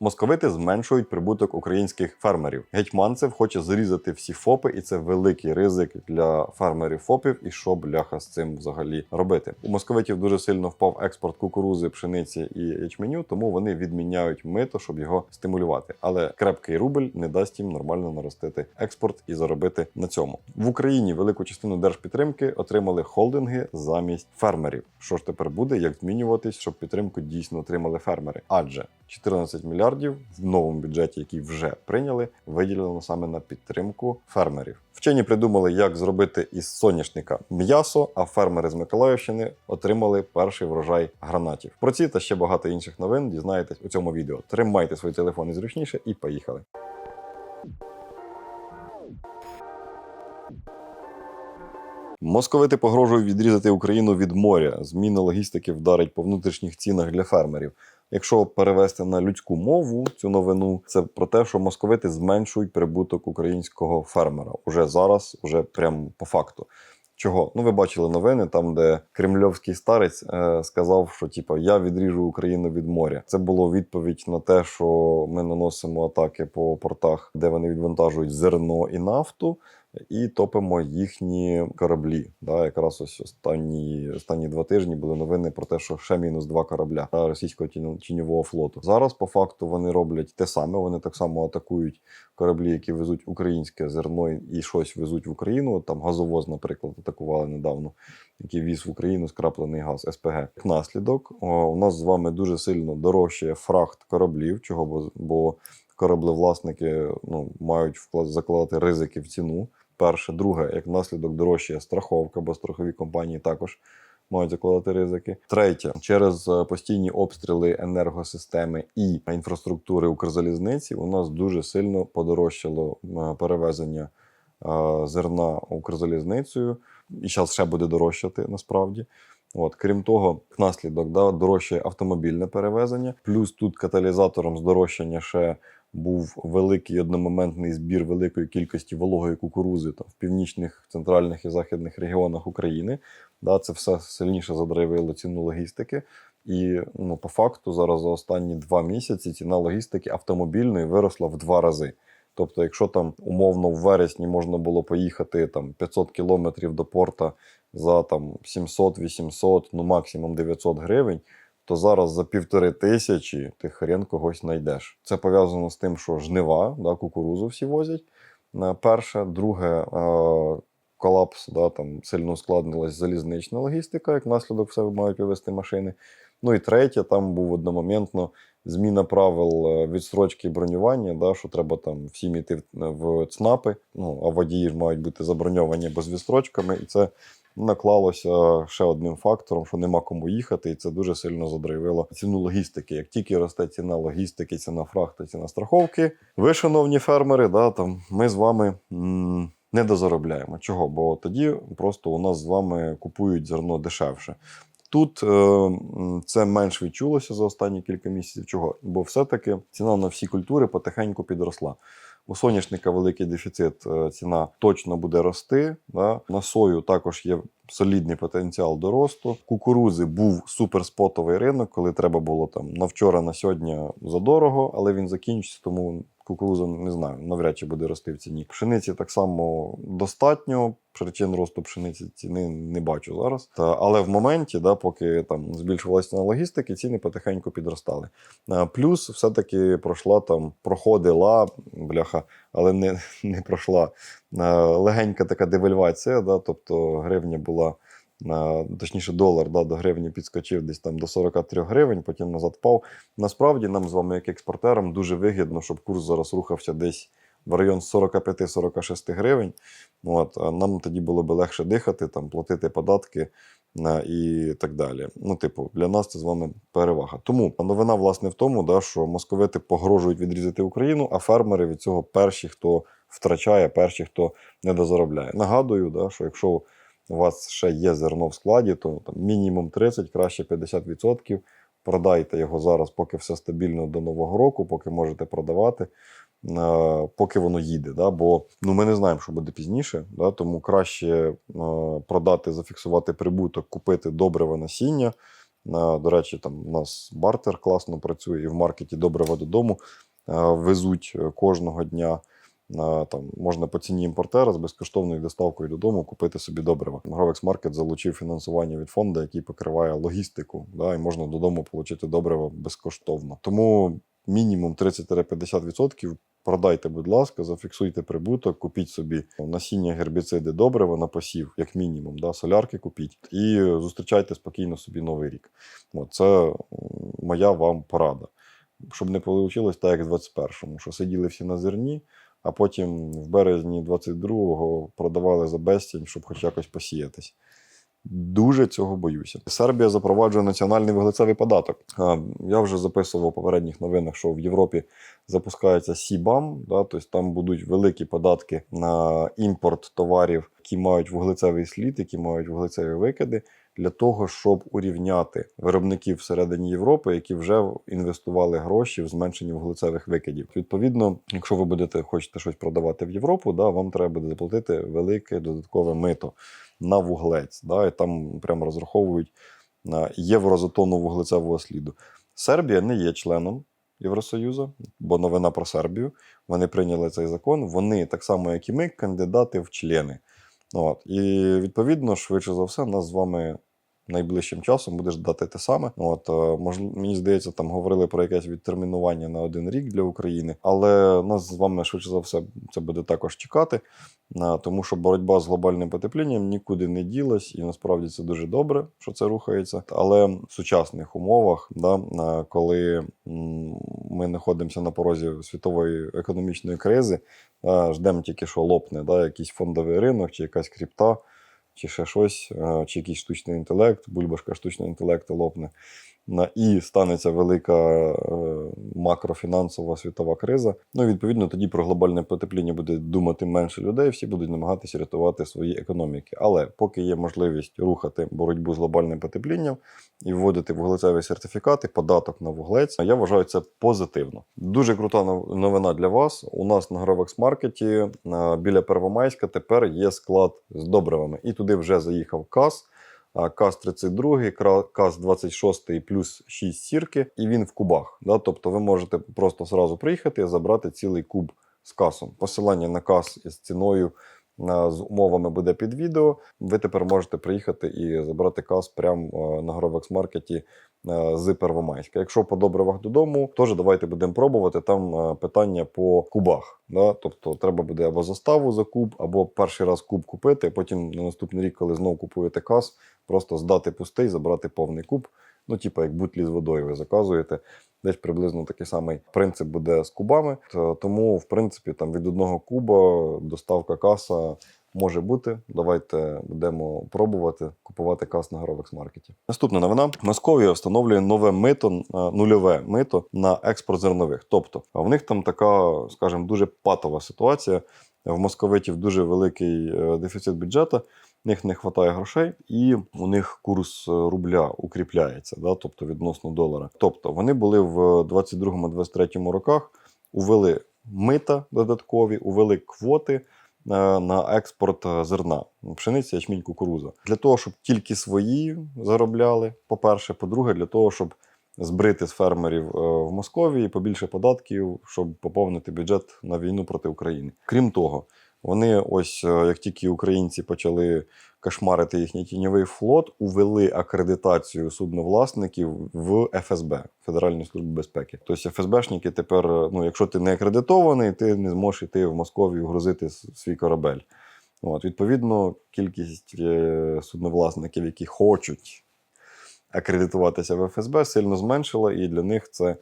Московити зменшують прибуток українських фермерів. Гетьманцев хоче зрізати всі ФОПи, і це великий ризик для фермерів ФОПів. І що бляха з цим взагалі робити? У московитів дуже сильно впав експорт кукурузи, пшениці і ячменю, тому вони відміняють мито, щоб його стимулювати. Але крепкий рубль не дасть їм нормально наростити експорт і заробити на цьому. В Україні велику частину держпідтримки отримали холдинги замість фермерів. Що ж тепер буде, як змінюватись, щоб підтримку дійсно отримали фермери? Адже 14 мільярдів в новому бюджеті, який вже прийняли, виділено саме на підтримку фермерів. Вчені придумали, як зробити із соняшника м'ясо, а фермери з Миколаївщини отримали перший врожай гранатів. Про ці та ще багато інших новин дізнаєтесь у цьому відео. Тримайте свої телефони зручніше і поїхали. Московити погрожують відрізати Україну від моря. Зміна логістики вдарить по внутрішніх цінах для фермерів. Якщо перевести на людську мову цю новину, це про те, що московити зменшують прибуток українського фермера уже зараз, уже прям по факту. Чого? Ну, ви бачили новини, там, де кремльовський старець е, сказав, що типу, я відріжу Україну від моря. Це було відповідь на те, що ми наносимо атаки по портах, де вони відвантажують зерно і нафту, і топимо їхні кораблі. Да, якраз ось останні, останні два тижні були новини про те, що ще мінус два корабля російського тінь- тіньового флоту. Зараз по факту вони роблять те саме. Вони так само атакують кораблі, які везуть українське зерно і щось везуть в Україну. Там газовоз, наприклад, атакували недавно, який віз в Україну скраплений газ СПГ. Як наслідок, у нас з вами дуже сильно дорожчає фрахт кораблів. Чого бо кораблевласники ну, мають вклад закладати ризики в ціну. Перше, друге, як наслідок дорожчає страховка, бо страхові компанії також мають закладати ризики. Третє, через е, постійні обстріли енергосистеми і інфраструктури Укрзалізниці у нас дуже сильно подорожчало е, перевезення е, зерна Укрзалізницею, і зараз ще буде дорожчати насправді. От, крім того, наслідок да, дорожчає автомобільне перевезення. Плюс тут каталізатором здорожчання ще був великий одномоментний збір великої кількості вологої кукурузи там, в північних, центральних і західних регіонах України. Да, це все сильніше задрайвило ціну логістики. І ну, по факту зараз за останні два місяці ціна логістики автомобільної виросла в два рази. Тобто, якщо там умовно в вересні можна було поїхати там 500 кілометрів до порта за там 700-800, ну максимум 900 гривень, то зараз за півтори тисячі ти хрен когось знайдеш. Це пов'язано з тим, що жнива, да, кукурузу всі возять. Е, Перше, друге, е, колапс, да, там сильно ускладнилась залізнична логістика, як наслідок все мають вивезти машини. Ну і третє, там був одномоментно зміна правил е, відстрочки бронювання, да, що треба там всім йти в, ЦНАПи, ну, а водії ж мають бути заброньовані або з відстрочками, і це наклалося ще одним фактором, що нема кому їхати, і це дуже сильно задрайвило ціну логістики. Як тільки росте ціна логістики, ціна фрахту, ціна страховки, ви, шановні фермери, да, там, ми з вами. м, не дозаробляємо. Чого? Бо тоді просто у нас з вами купують зерно дешевше. Тут е, це менш відчулося за останні кілька місяців. Чого? Бо все-таки ціна на всі культури потихеньку підросла. У соняшника великий дефіцит, е, ціна точно буде рости. Да? На сою також є солідний потенціал до росту. Кукурузи був суперспотовий ринок, коли треба було там на вчора, на сьогодні задорого, але він закінчиться, тому кукуруза не знаю, навряд чи буде рости в ціні. Пшениці так само достатньо. Причин росту пшениці ціни не бачу зараз. Та, але в моменті, да, поки там збільшувалася ціна логістики, ціни потихеньку підростали. А, плюс все-таки пройшла там, проходила бляха, але не, не пройшла а, легенька така девальвація. Да, тобто гривня була. Точніше, долар да, до гривні підскочив десь там до 43 гривень, потім назад впав. Насправді нам з вами, як експортерам, дуже вигідно, щоб курс зараз рухався десь в район 45-46 гривень. От, нам тоді було б легше дихати, там, платити податки і так далі. Ну, типу, для нас це з вами перевага. Тому новина, власне, в тому, да, що московити погрожують відрізати Україну, а фермери від цього перші, хто втрачає, перші, хто не дозаробляє. Нагадую, да, що якщо у вас ще є зерно в складі, то там, мінімум 30, краще 50%. Продайте його зараз, поки все стабільно до Нового року, поки можете продавати е, поки воно їде. Да? Бо ну, ми не знаємо, що буде пізніше, да? тому краще е, продати, зафіксувати прибуток, купити добриве насіння, Е, До речі, там у нас бартер класно працює, і в маркеті добрива додому везуть кожного дня. Там можна по ціні імпортера з безкоштовною доставкою додому купити собі добрива. Гравекс Маркет залучив фінансування від фонду, який покриває логістику, да, і можна додому отримати добрива безкоштовно. Тому мінімум 30-50% продайте, будь ласка, зафіксуйте прибуток, купіть собі насіння гербіциди добрива на посів, як мінімум, да, солярки купіть, і зустрічайте спокійно собі новий рік. От, це моя вам порада. Щоб не вийшло так, як в 21-му, що сиділи всі на зерні, а потім в березні 22-го продавали за безцінь, щоб хоч якось посіятись. Дуже цього боюся. Сербія запроваджує національний вуглецевий податок. Я вже записував у попередніх новинах, що в Європі запускається СІБАМ, да, тобто там будуть великі податки на імпорт товарів, які мають вуглецевий слід, які мають вуглецеві викиди, для того, щоб урівняти виробників всередині Європи, які вже інвестували гроші в зменшення вуглецевих викидів. Відповідно, якщо ви будете хочете щось продавати в Європу, да, вам треба буде заплатити велике додаткове мито на вуглець. Да, і там прямо розраховують на євро за тонну вуглецевого сліду. Сербія не є членом Євросоюзу, бо новина про Сербію. Вони прийняли цей закон. Вони, так само, як і ми, кандидати в члени. От. І відповідно, швидше за все, нас з вами найближчим часом буде ждати те саме. От, е, можливо, мені здається, там говорили про якесь відтермінування на один рік для України, але нас з вами швидше за все це буде також чекати, е, тому що боротьба з глобальним потеплінням нікуди не ділась, і насправді це дуже добре, що це рухається. Але в сучасних умовах, да, е, коли ми знаходимося на порозі світової економічної кризи, ждемо тільки, що лопне да, якийсь фондовий ринок чи якась крипта чи ще щось, чи якийсь штучний інтелект, бульбашка штучного інтелекту лопне. На- І станеться велика е, макрофінансова світова криза. Ну, відповідно, тоді про глобальне потепління буде думати менше людей, всі будуть намагатися рятувати свої економіки. Але поки є можливість рухати боротьбу з глобальним потеплінням і вводити вуглецеві сертифікати, податок на вуглець, я вважаю це позитивно. Дуже крута новина для вас. У нас на Гравекс Маркеті е, біля Первомайська тепер є склад з добривами, і туди вже заїхав КАС. А, КАЗ-32, кра- КАЗ-26 плюс 6 сірки, і він в кубах. Да? Тобто ви можете просто зразу приїхати і забрати цілий куб з касом. Посилання на каз із ціною з умовами буде під відео. Ви тепер можете приїхати і забрати кас прямо на Гровекс Маркеті з Первомайська. Якщо по добривах додому, теж давайте будемо пробувати. Там питання по кубах. Да? Тобто треба буде або заставу за куб, або перший раз куб купити, потім на наступний рік, коли знову купуєте кас, просто здати пустий, забрати повний куб. Ну, типу, як бутлі з водою ви заказуєте. Десь приблизно такий самий принцип буде з кубами. Тому, в принципі, там від одного куба доставка каса може бути. Давайте будемо пробувати купувати кас на Гровекс Маркеті. Наступна новина: Московія встановлює нове мито, е, нульове мито на експорт зернових. Тобто, а в них там така, скажімо, дуже патова ситуація. В московитів дуже великий е, дефіцит бюджету в них не вистачає грошей, і у них курс е, рубля укріпляється, да, тобто відносно долара. Тобто вони були в 22-23 роках, увели мита додаткові, увели квоти е, на експорт е, зерна, пшениці, ячмінь, кукуруза. Для того, щоб тільки свої заробляли, по-перше, по-друге, для того, щоб збрити з фермерів в Московії побільше податків, щоб поповнити бюджет на війну проти України. Крім того, вони ось е, як тільки українці почали кошмарити їхній тіньовий флот, увели акредитацію судновласників в ФСБ Федеральну службу безпеки. Тобто ФСБшники тепер, е, ну якщо ти не акредитований, ти не зможеш йти в Московію грузити свій корабель. От, відповідно, кількість е, судновласників, які хочуть акредитуватися в ФСБ, сильно зменшила, і для них це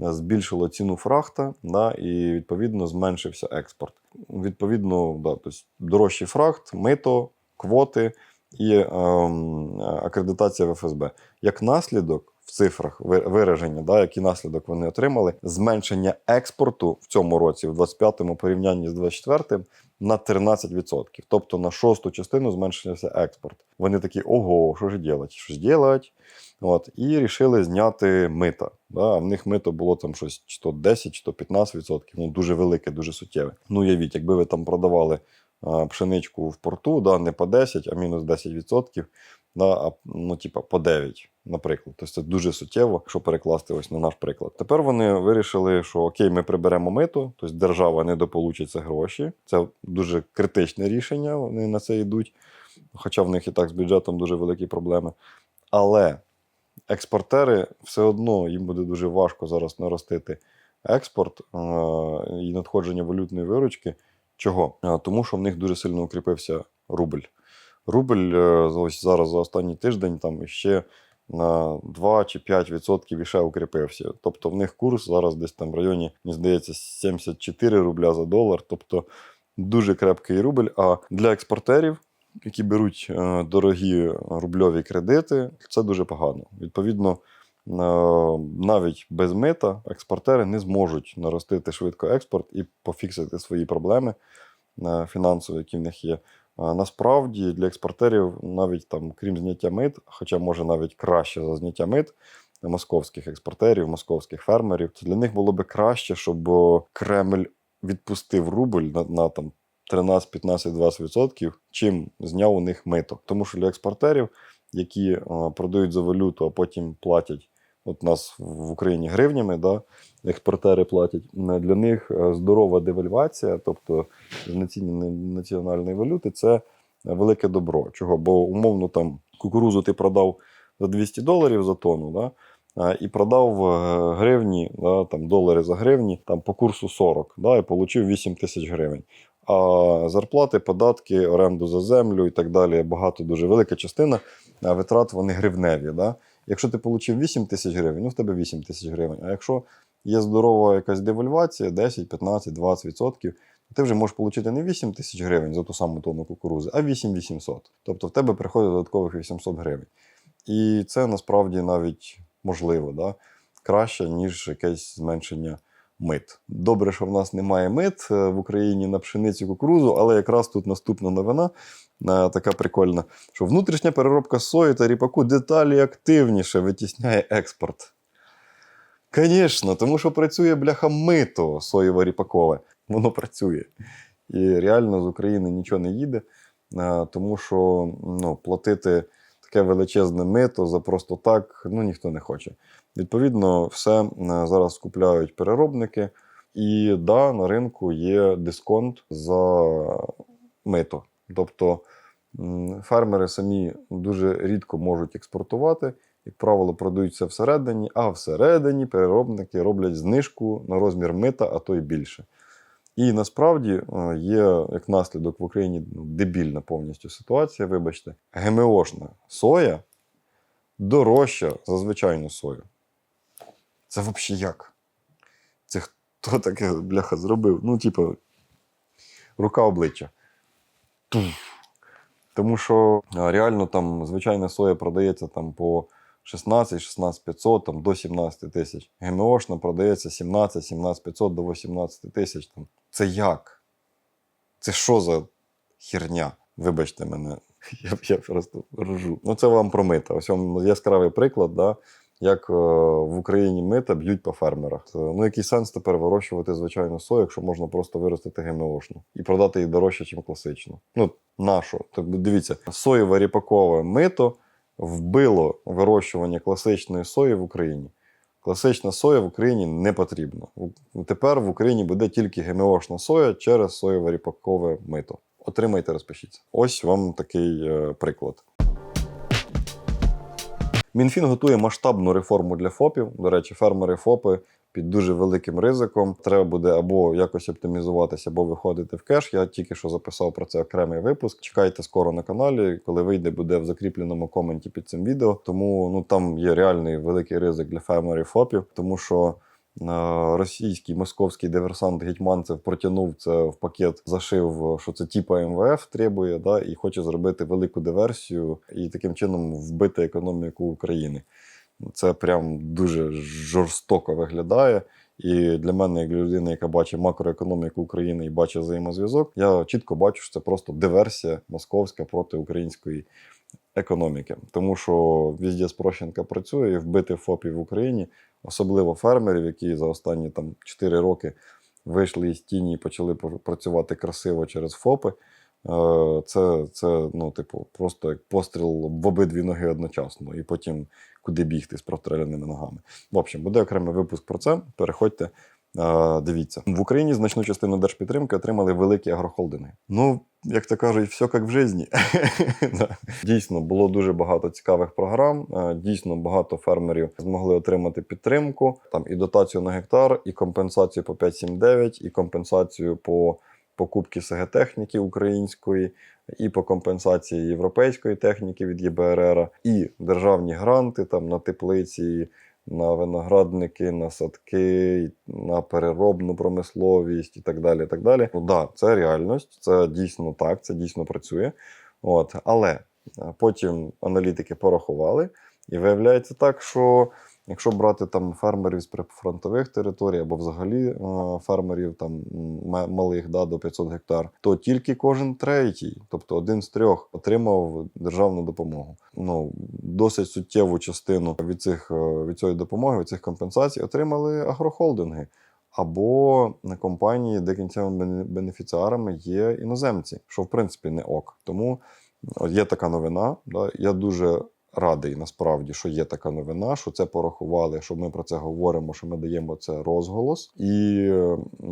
збільшило ціну фрахта, да, і відповідно зменшився експорт. Відповідно, да, тобто дорожчий фрахт, мито, квоти і ем, акредитація в ФСБ. Як наслідок в цифрах ви- вираження, да, який наслідок вони отримали, зменшення експорту в цьому році, в 25-му порівнянні з 24-м, на 13%. Тобто на шосту частину зменшився експорт. Вони такі: ого, що ж делать? Що ж делать? От, і рішили зняти мита. Да? В них мито було там щось чи то 10, чи то 15%. Ну, дуже велике, дуже суттєве. Ну, уявіть, якби ви там продавали а, пшеничку в порту, да, не по 10, а мінус 10%, да, а ну, типа по 9. Наприклад, тобто це дуже суттєво, якщо перекласти ось на наш приклад. Тепер вони вирішили, що окей, ми приберемо мито, тобто держава недополучиться гроші. Це дуже критичне рішення. Вони на це йдуть, хоча в них і так з бюджетом дуже великі проблеми. Але експортери все одно їм буде дуже важко зараз наростити експорт е- і надходження валютної виручки. Чого? Е, Тому що в них дуже сильно укріпився рубль. Рубль е, ось зараз за останній тиждень там ще на 2 чи 5% іще укріпився. Тобто в них курс зараз десь там в районі, мені здається, 74 рубля за долар. Тобто дуже крепкий рубль. А для експортерів, які беруть е, дорогі рубльові кредити, це дуже погано. Відповідно, е, навіть без мита експортери не зможуть наростити швидко експорт і пофіксити свої проблеми е, фінансові, які в них є. Насправді для експортерів, навіть там, крім зняття мит, хоча може навіть краще за зняття мит московських експортерів, московських фермерів, то для них було би краще, щоб Кремль відпустив рубль на, на там 13, 15, 20%, чим зняв у них мито. Тому що для експортерів, які продають за валюту, а потім платять. От нас в Україні гривнями, да, експортери платять. е, Для них е, здорова девальвація, тобто знецінення національної валюти, це велике добро. Чого? Бо умовно там кукурузу ти продав за 200 доларів за тонну, да, і продав е, гривні, да, там, долари за гривні там, по курсу 40, да, і отримав 8 тисяч гривень. А зарплати, податки, оренду за землю і так далі, багато дуже велика частина витрат вони гривневі. Да? Якщо ти отримав 8 тисяч гривень, ну в тебе 8 тисяч гривень. А якщо є здорова якась девальвація, 10, 15, 20 відсотків, то ти вже можеш отримати не 8 тисяч гривень за ту саму тонну кукурузи, а 8 800. Тобто в тебе приходить додаткових 800 гривень. І це насправді навіть можливо, да? краще, ніж якесь зменшення мит. Добре, що в нас немає мит е, в Україні на пшеницю кукурузу, але якраз тут наступна новина така прикольна, що внутрішня переробка сої та ріпаку деталі активніше витісняє експорт. Звісно, тому що працює бляха мито соєво-ріпакове. Воно працює. І реально з України нічого не їде, е, тому що ну, платити таке величезне мито за просто так ну, ніхто не хоче. Відповідно, все е, зараз купляють переробники, і да, на ринку є дисконт за мито. Тобто фермери самі дуже рідко можуть експортувати, як правило, продаються всередині, а всередині переробники роблять знижку на розмір мита, а то й більше. І насправді е, є як наслідок в Україні ну, дебільна повністю ситуація, вибачте, ГМОшна соя дорожча за звичайну сою. Це взагалі як? Це хто таке, бляха, зробив? Ну, типу, рука обличчя. Тому що реально там звичайна соя продається там по 16, 16 500, там, до 17 тисяч. ГМОшна продається 17, 17 500 до 18 тисяч. Там. Це як? Це що за херня? Вибачте мене, я, я просто ржу. Ну, це вам про мита. Ось вам яскравий приклад, да, як е, в Україні мита б'ють по фермерах. Ну, який сенс тепер вирощувати звичайну сою, якщо можна просто виростити ГМОшну і продати її дорожче, ніж класичну. Ну, нашу. Тобто, дивіться, соєве ріпакове мито вбило вирощування класичної сої в Україні. Класична соя в Україні не потрібна. Тепер в Україні буде тільки ГМОшна соя через соєве ріпакове мито. Отримайте, розпишіться. Ось вам такий е, приклад. Мінфін готує масштабну реформу для ФОПів. До речі, фермери ФОПи під дуже великим ризиком. Треба буде або якось оптимізуватися, або виходити в кеш. Я тільки що записав про це окремий випуск. Чекайте скоро на каналі. Коли вийде, буде в закріпленому коменті під цим відео. Тому ну там є реальний великий ризик для фермерів ФОПів, тому що. Е, Російський московський диверсант Гетьманцев протягнув це в пакет, зашив, що це типа МВФ требує, да, і хоче зробити велику диверсію і таким чином вбити економіку України. Це прям дуже жорстоко виглядає. І для мене, як для людини, яка бачить макроекономіку України і бачить взаємозв'язок, я чітко бачу, що це просто диверсія московська проти української економіки. Тому що візді спрощенка працює і вбити ФОПів в Україні, особливо фермерів, які за останні там 4 роки вийшли із тіні і почали працювати красиво через ФОПи. Е, Це, це ну, типу, просто як постріл в обидві ноги одночасно, і потім куди бігти з простреляними ногами. В общем, буде окремий випуск про це. Переходьте. Е, Дивіться, в Україні значну частину держпідтримки отримали великі агрохолдинги. Ну, як то кажуть, все як в житті. Дійсно, було дуже багато цікавих програм. Е, Дійсно, багато фермерів змогли отримати підтримку. Там і дотацію на гектар, і компенсацію по 5,7,9, і компенсацію по покупки СГ-техніки української, і по компенсації європейської техніки від ЄБРР, і державні гранти там на теплиці, на виноградники, на садки, на переробну промисловість і так далі. І так далі. Ну да, це реальність, це дійсно так, це дійсно працює. От, але е, потім аналітики порахували, і виявляється так, що якщо брати там фермерів з прифронтових територій або взагалі е, фермерів там малих да, до 500 гектар, то тільки кожен третій, тобто один з трьох, отримав державну допомогу. Ну досить суттєву частину від цих е, від цієї допомоги, від цих компенсацій отримали агрохолдинги. Або на компанії, де кінцевими бенефіціарами є іноземці, що в принципі не ок. Тому є така новина. Да, я дуже радий насправді, що є така новина, що це порахували, що ми про це говоримо, що ми даємо це розголос. І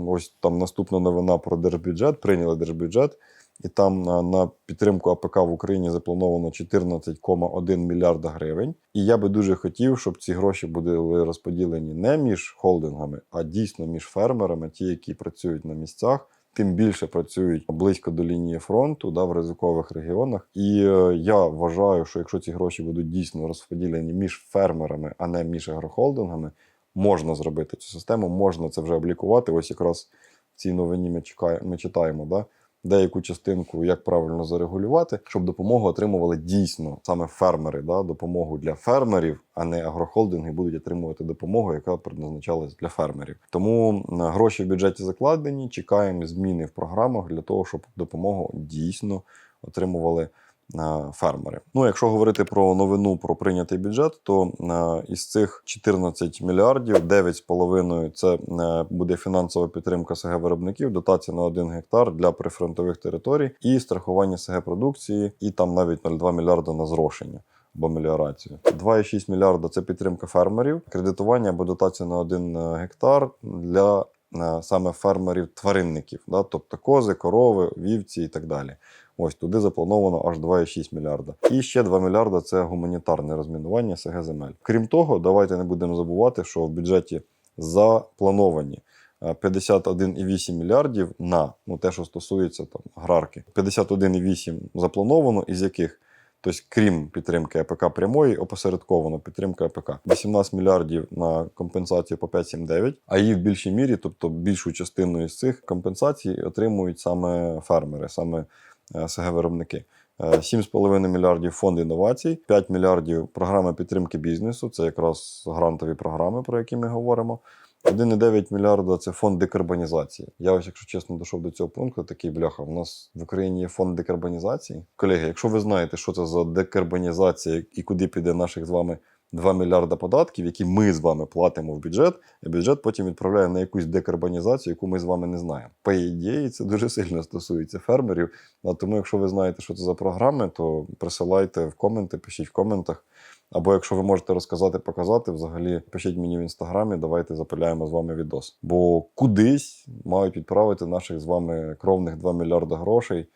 ось там наступна новина про держбюджет. Прийняли держбюджет, і там на підтримку АПК в Україні заплановано 14,1 мільярда гривень. І я би дуже хотів, щоб ці гроші були розподілені не між холдингами, а дійсно між фермерами, ті, які працюють на місцях. Тим більше працюють близько до лінії фронту, да, в ризикових регіонах. І е, я вважаю, що якщо ці гроші будуть дійсно розподілені між фермерами, а не між агрохолдингами, можна зробити цю систему, можна це вже облікувати. Ось якраз в цій новині ми, чекає, ми читаємо, да, деяку частинку, як правильно зарегулювати, щоб допомогу отримували дійсно саме фермери, да, допомогу для фермерів, а не агрохолдинги будуть отримувати допомогу, яка предназначалась для фермерів. Тому м, гроші в бюджеті закладені. Чекаємо зміни в програмах для того, щоб допомогу дійсно отримували. Е, Фермери. Ну, якщо говорити про новину про прийнятий бюджет, то е, із цих 14 мільярдів 9,5 це е, буде фінансова підтримка СГ виробників, дотація на 1 гектар для прифронтових територій і страхування СГ продукції, і там навіть 0,2 мільярда на зрошення або меліорацію. 2,6 мільярда це підтримка фермерів, кредитування або дотація на 1 гектар для е, саме фермерів-тваринників, да? тобто кози, корови, вівці і так далі. Ось туди заплановано аж 2,6 мільярда. І ще 2 мільярда це гуманітарне розмінування СГ земель. Крім того, давайте не будемо забувати, що в бюджеті заплановані е, 51,8 мільярдів на ну, те, що стосується там аграрки. 51,8 заплановано, із яких Тобто, крім підтримки АПК прямої, опосередковано підтримка АПК. 18 мільярдів на компенсацію по 5,7,9, а її в більшій мірі, тобто більшу частину із цих компенсацій, отримують саме фермери, саме е, СГ-виробники. Е, 7,5 мільярдів фонд інновацій, 5 мільярдів програми підтримки бізнесу. Це якраз грантові програми, про які ми говоримо. 1,9 мільярда це фонд декарбонізації. Я ось, якщо чесно, дійшов до цього пункту, такий бляха. У нас в Україні є фонд декарбонізації. Колеги, якщо ви знаєте, що це за декарбонізація і куди піде наших з вами 2 мільярда податків, які ми з вами платимо в бюджет, а бюджет потім відправляє на якусь декарбонізацію, яку ми з вами не знаємо. По ідеї, це дуже сильно стосується фермерів. А тому, якщо ви знаєте, що це за програми, то присилайте в коменти, пишіть в коментах. Або якщо ви можете розказати, показати, взагалі пишіть мені в інстаграмі, давайте запиляємо з вами відос. Бо кудись мають відправити наших з вами кровних 2 мільярда грошей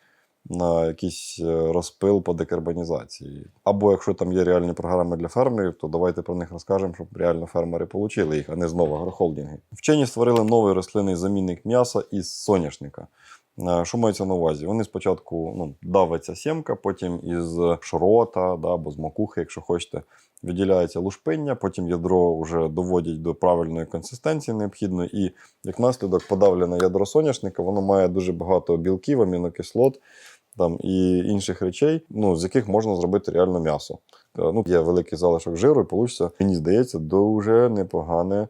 на якийсь е, розпил по декарбонізації. Або якщо там є реальні програми для фермерів, то давайте про них розкажемо, щоб реально фермери отримали їх, а не знову агрохолдинги. Вчені створили новий рослинний замінник м'яса із соняшника. Е, Що мається на увазі? Вони спочатку ну, давиться сімка, потім із шрота да, або з макухи, якщо хочете, виділяється лушпиння, потім ядро вже доводять до правильної консистенції необхідної, і як наслідок подавлене ядро соняшника, воно має дуже багато білків, амінокислот там, і інших речей, ну, з яких можна зробити реально м'ясо. Е, Ну, є великий залишок жиру, і получиться, мені здається, дуже непогане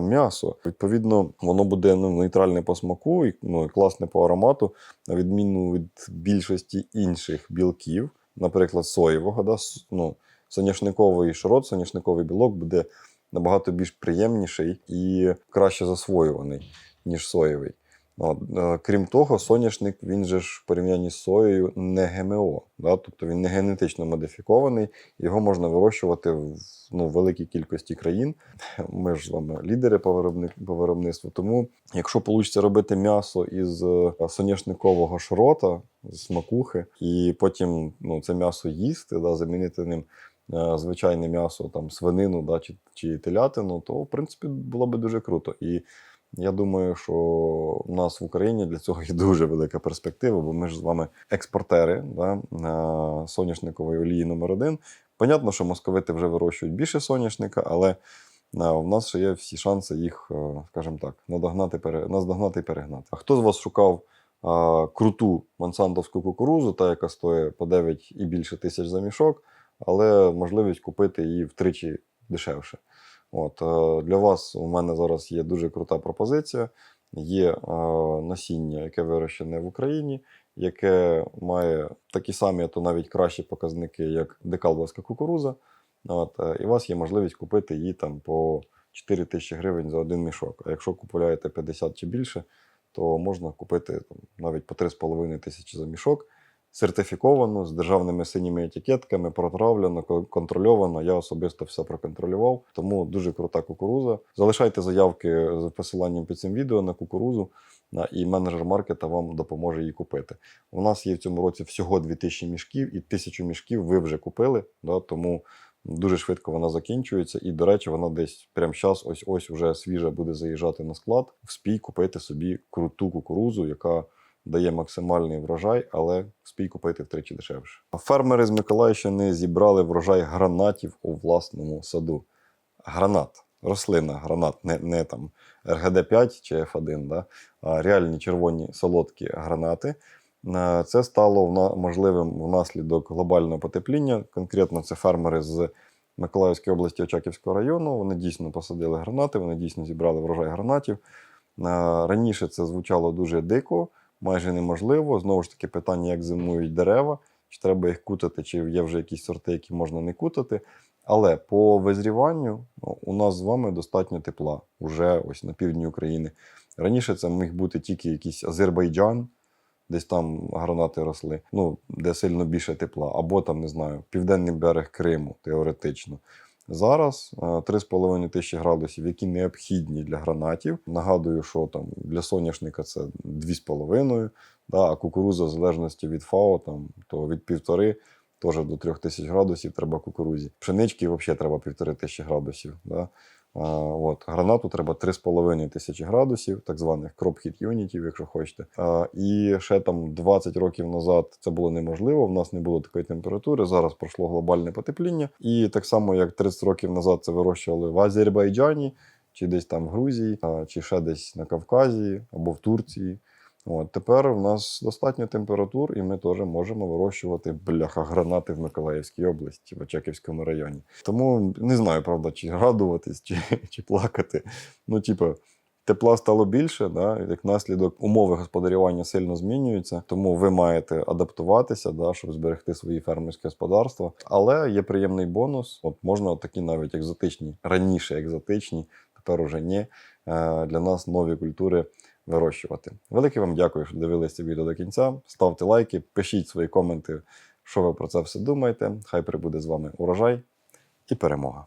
м'ясо. Відповідно, воно буде ну, нейтральне по смаку і ну, класне по аромату, на відміну від більшості інших білків, наприклад, соєвого. Да, ну, соняшниковий шрот, соняшниковий білок буде набагато більш приємніший і краще засвоюваний, ніж соєвий. От, е, крім того, соняшник він же ж в порівнянні з соєю не ГМО, да? тобто він не генетично модифікований, його можна вирощувати в ну, великій кількості країн. Ми ж з вами лідери по, виробництву. Тому, якщо вийде робити м'ясо із е, соняшникового шрота, з макухи, і потім ну, це м'ясо їсти, да, замінити ним е, звичайне м'ясо, там, свинину да, чи, чи телятину, то в принципі було би дуже круто. І я думаю, що у нас в Україні для цього є дуже велика перспектива, бо ми ж з вами експортери да, е, соняшникової олії номер один. Понятно, що московити вже вирощують більше соняшника, але е, в нас ще є всі шанси їх, е, скажімо так, надогнати, наздогнати і перегнати. А хто з вас шукав а, круту мансантовську кукурузу, та яка стоїть по 9 і більше тисяч за мішок, але можливість купити її втричі дешевше. От, е, для вас у мене зараз є дуже крута пропозиція. Є е, насіння, яке вирощене в Україні, яке має такі самі, а то навіть кращі показники, як декалбовська кукуруза. От, е, і у вас є можливість купити її там по 4 тисячі гривень за один мішок. А якщо купуєте 50 чи більше, то можна купити там, навіть по 3,5 тисячі за мішок. Сертифіковано з державними синіми етикетками, протравлено, кон- контрольовано. Я особисто все проконтролював. Тому дуже крута кукуруза. Залишайте заявки з посиланням під цим відео на кукурузу, і менеджер маркета вам допоможе її купити. У нас є в цьому році всього 2000 мішків, і 1000 мішків ви вже купили. Да, тому дуже швидко вона закінчується. І, до речі, вона десь прямо зараз, ось ось вже свіжа буде заїжджати на склад. Вспій купити собі круту кукурузу, яка дає максимальний врожай, але вспій купити втричі дешевше. Фермери з Миколаївщини зібрали врожай гранатів у власному саду. Гранат, рослина, гранат, не, не там РГД-5 чи F1, да? а реальні червоні солодкі гранати. Е, Це стало можливим внаслідок глобального потепління. Конкретно це фермери з Миколаївської області Очаківського району. Вони дійсно посадили гранати, вони дійсно зібрали врожай гранатів. Е, Раніше це звучало дуже дико, майже неможливо. Знову ж таки, питання, як зимують дерева, чи треба їх кутати, чи є вже якісь сорти, які можна не кутати. Але по визріванню ну, у нас з вами достатньо тепла уже ось на півдні України. Раніше це міг бути тільки якийсь Азербайджан, десь там гранати росли, ну, де сильно більше тепла, або там, не знаю, південний берег Криму, теоретично. Зараз е, 3,5 тисячі градусів, які необхідні для гранатів. Нагадую, що там для соняшника це 2,5, да, а кукуруза, в залежності від ФАО, там, то від півтори теж до 3 тисяч градусів треба кукурузі. Пшенички взагалі треба півтори тисячі градусів. Да. От, гранату треба 3,5 тисячі градусів, так званих кроп-хіт юнітів, якщо хочете. І ще там 20 років назад це було неможливо. В нас не було такої температури. Зараз пройшло глобальне потепління. І так само, як 30 років назад це вирощували в Азербайджані, чи десь там в Грузії, чи ще десь на Кавказі або в Турції. От тепер в нас достатньо температур, і ми теж можемо вирощувати бляха гранати в Миколаївській області, в Очаківському районі. Тому не знаю, правда, чи радуватись, чи, чи плакати. Ну, типу, тепла стало більше, да? як наслідок умови господарювання сильно змінюються, тому ви маєте адаптуватися, да, щоб зберегти свої фермерські господарства. Але є приємний бонус. От можна такі навіть екзотичні, раніше екзотичні, тепер уже ні. е, Для нас нові культури вирощувати. Велике вам дякую, що дивилися відео до кінця. Ставте лайки, пишіть свої коменти, що ви про це все думаєте. Хай прибуде з вами урожай і перемога.